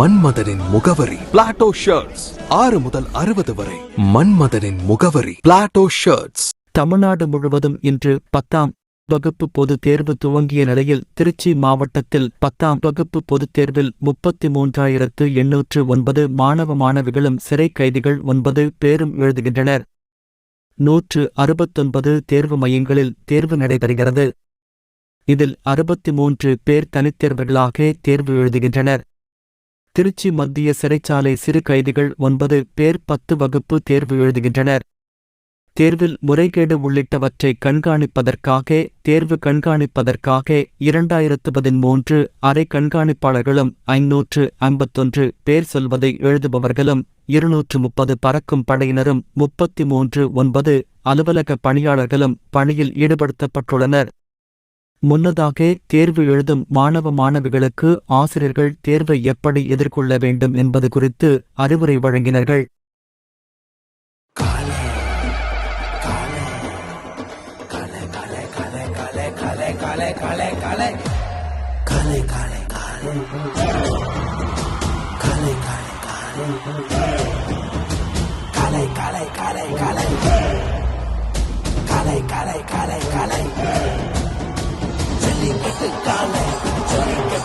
மன்மதனின் முகவரி. Plato shirts ஆறு முதல் அறுபது வரை. மன்மதனின் முகவரி. பிளாட்டோ ஷர்ட்ஸ் தமிழ்நாடு முழுவதும் இன்று பத்தாம் வகுப்பு பொதுத் தேர்வு துவங்கிய நிலையில் திருச்சி மாவட்டத்தில் பத்தாம் வகுப்பு பொதுத் தேர்வில் முப்பத்தி மூன்றாயிரத்து எண்ணூற்று ஒன்பது மாணவ மாணவிகளும் சிறை கைதிகள் ஒன்பது பேரும் எழுதுகின்றனர். நூற்று அறுபத்தொன்பது தேர்வு மையங்களில் தேர்வு நடைபெறுகிறது. இதில் அறுபத்தி மூன்று பேர் தனித்தேர்வுகளாக தேர்வு எழுதுகின்றனர். திருச்சி மத்திய சிறைச்சாலை சிறு கைதிகள் ஒன்பது பேர் பத்து வகுப்பு தேர்வு எழுதுகின்றனர். தேர்வில் முறைகேடு உள்ளிட்டவற்றை கண்காணிப்பதற்காக தேர்வு கண்காணிப்பதற்காக இரண்டாயிரத்து பதிமூன்று அரை கண்காணிப்பாளர்களும் ஐநூற்று ஐம்பத்தொன்று பேர் சொல்வதை எழுதுபவர்களும் இருநூற்று முப்பது பறக்கும் படையினரும் முப்பத்தி மூன்று ஒன்பது அலுவலக பணியாளர்களும் பணியில் ஈடுபடுத்தப்பட்டுள்ளனர். முன்னதாக தேர்வு எழுதும் மாணவ மாணவிகளுக்கு ஆசிரியர்கள் தேர்வை எப்படி எதிர்கொள்ள வேண்டும் என்பது குறித்து அறிவுரை வழங்கினார்கள்